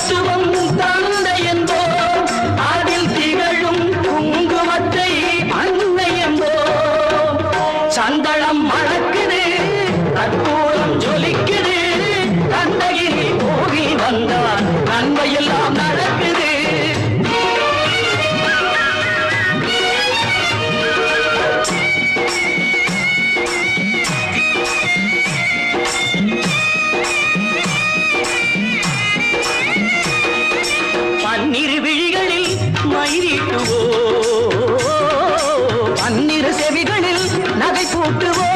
சுகம் தந்த என்போம் அதில் திகழும் குங்குமத்தை அன்னை என்போம் சந்தளம் மணக்குது கற்பூரம் ஜொலிக்குது கந்தகிரி போகி வந்தான் நன்மையில் மயிரிட்டுவோ பன்னிரு செவிகளில் நகை கூட்டுவோ.